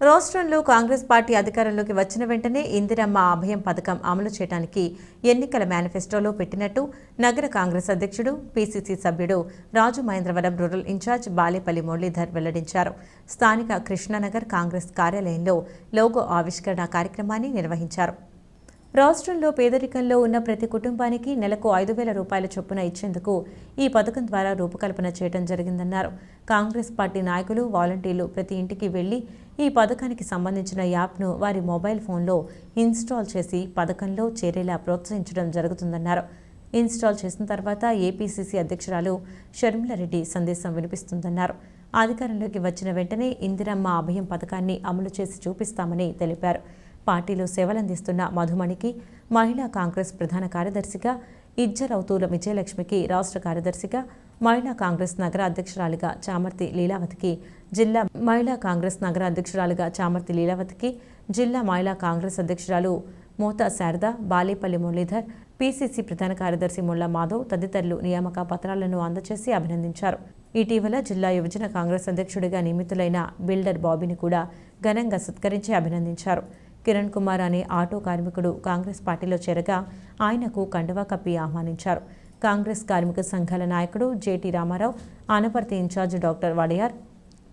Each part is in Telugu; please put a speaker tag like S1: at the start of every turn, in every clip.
S1: రాష్ట్రంలో కాంగ్రెస్ పార్టీ అధికారంలోకి వచ్చిన వెంటనే ఇందిరమ్మ అభయం పథకం అమలు చేయడానికి ఎన్నికల మేనిఫెస్టోలో పెట్టినట్టు నగర కాంగ్రెస్ అధ్యక్షుడు పీసీసీ సభ్యుడు రాజు మహేంద్రవరం రూరల్ ఇన్ఛార్జ్ బాలేపల్లి మురళీధర్ వెల్లడించారు. స్థానిక కృష్ణానగర్ కాంగ్రెస్ కార్యాలయంలో లోగో ఆవిష్కరణ కార్యక్రమాన్ని నిర్వహించారు. రాష్ట్రంలో పేదరికంలో ఉన్న ప్రతి కుటుంబానికి నెలకు ఐదు వేల రూపాయల చొప్పున ఇచ్చేందుకు ఈ పథకం ద్వారా రూపకల్పన చేయడం జరిగిందన్నారు. కాంగ్రెస్ పార్టీ నాయకులు వాలంటీర్లు ప్రతి ఇంటికి వెళ్ళి ఈ పథకానికి సంబంధించిన యాప్ను వారి మొబైల్ ఫోన్లో ఇన్స్టాల్ చేసి పథకంలో చేరేలా ప్రోత్సహించడం జరుగుతుందన్నారు. ఇన్స్టాల్ చేసిన తర్వాత ఏపీసీసీ అధ్యక్షురాలు షర్మిలారెడ్డి సందేశం వినిపిస్తుందన్నారు. అధికారంలోకి వచ్చిన వెంటనే ఇందిరమ్మ అభయం పథకాన్ని అమలు చేసి చూపిస్తామని తెలిపారు. పార్టీలో సేవలందిస్తున్న మధుమణికి మహిళా కాంగ్రెస్ ప్రధాన కార్యదర్శిగా ఇజ్జరౌతూల విజయలక్ష్మికి రాష్ట్ర కార్యదర్శిగా మహిళా కాంగ్రెస్ నగర అధ్యక్షురాలిగా చామర్తి లీలావతికి జిల్లా మహిళా కాంగ్రెస్ నగర అధ్యక్షురాలిగా చామర్తి లీలావతికి జిల్లా మహిళా కాంగ్రెస్ అధ్యక్షురాలు మోతా శారద బాలేపల్లి మురళీధర్ పీసీసీ ప్రధాన కార్యదర్శి ముల్లా మాధవ్ తదితరులు నియామక పత్రాలను అందజేసి అభినందించారు. ఇటీవల జిల్లా యువజన కాంగ్రెస్ అధ్యక్షుడిగా నియమితులైన బిల్డర్ బాబీని కూడా ఘనంగా సత్కరించి అభినందించారు. కిరణ్ కుమార్ అనే ఆటో కార్మికుడు కాంగ్రెస్ పార్టీలో చేరగా ఆయనకు కండువా కప్పి ఆహ్వానించారు. కాంగ్రెస్ కార్మిక సంఘాల నాయకుడు JT Ramarao Anaparthi incharge doctor Vadiyar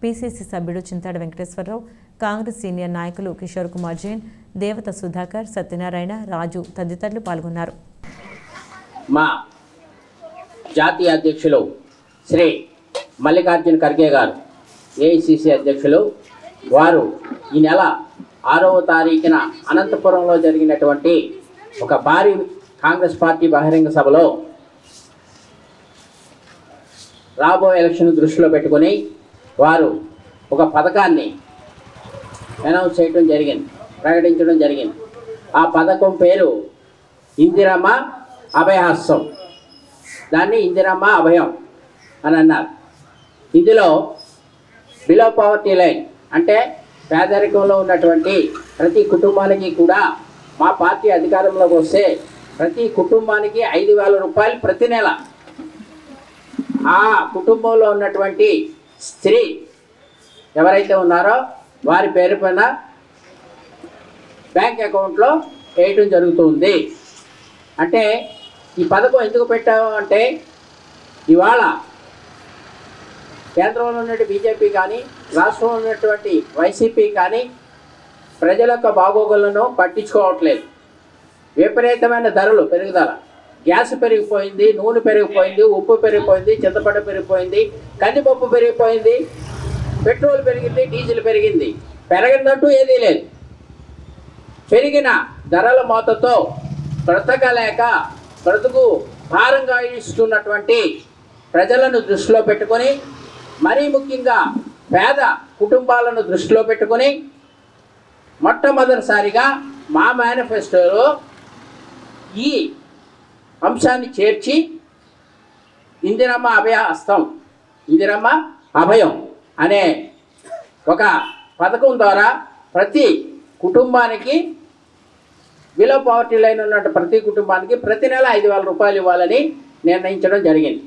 S1: PCC సభ్యుడు చింతాడ వెంకటేశ్వరరావు కాంగ్రెస్ సీనియర్ నాయకులు కిషోర్ కుమార్ జైన్ దేవత సుధాకర్ సత్యనారాయణ రాజు తదితరులు పాల్గొన్నారు.
S2: మా జాతీయ అధ్యక్షులు శ్రీ మల్లికార్జున ఖర్గే గారు ఏఐసిసి అధ్యక్షులు వారు ఈ నెల ఆరవ తారీఖున అనంతపురంలో జరిగినటువంటి ఒక భారీ కాంగ్రెస్ పార్టీ బహిరంగ సభలో రాబోయే ఎలక్షన్ దృష్టిలో పెట్టుకొని వారు ఒక పథకాన్ని అనౌన్స్ చేయడం జరిగింది ప్రకటించడం జరిగింది. ఆ పథకం పేరు ఇందిరమ్మ అభయహస్తం. దాన్ని ఇందిరమ్మ అభయం అని అన్నారు. ఇందులో బిలో పవర్టీ లైన్ అంటే పేదరికంలో ఉన్నటువంటి ప్రతి కుటుంబానికి కూడా మా పార్టీ అధికారంలోకి వస్తే ప్రతి కుటుంబానికి ఐదు వేల రూపాయలు ప్రతి నెల ఆ కుటుంబంలో ఉన్నటువంటి స్త్రీ ఎవరైతే ఉన్నారో వారి పేరు పైన బ్యాంక్ అకౌంట్లో వేయటం జరుగుతుంది. అంటే ఈ పథకం ఎందుకు పెట్టాము అంటే ఇవాళ కేంద్రంలో ఉన్నటువంటి బీజేపీ కానీ రాష్ట్రంలో ఉన్నటువంటి వైసీపీ కానీ ప్రజల యొక్క బాగోగులను పట్టించుకోవట్లేదు. విపరీతమైన ధరలు పెరుగుదల. గ్యాస్ పెరిగిపోయింది నూనె పెరిగిపోయింది ఉప్పు పెరిగిపోయింది చింతపండు పెరిగిపోయింది కందిపప్పు పెరిగిపోయింది పెట్రోల్ పెరిగింది డీజిల్ పెరిగింది. పెరగదంటూ ఏదీ లేదు. పెరిగిన ధరల మోతతో బ్రతకలేక బ్రతుకు భారంగా ఇస్తున్నటువంటి ప్రజలను దృష్టిలో పెట్టుకొని మరీ ముఖ్యంగా పేద కుటుంబాలను దృష్టిలో పెట్టుకొని మొట్టమొదటిసారిగా మా మేనిఫెస్టోలో ఈ అంశాన్ని చేర్చి ఇందిరమ్మ అభయ హస్తం. ఇందిరమ్మ అభయం అనే ఒక పథకం ద్వారా ప్రతి కుటుంబానికి బిలో పవర్టీ లైన్ ఉన్న ప్రతి కుటుంబానికి ప్రతి నెల ఐదు వేల రూపాయలు ఇవ్వాలని నిర్ణయించడం జరిగింది.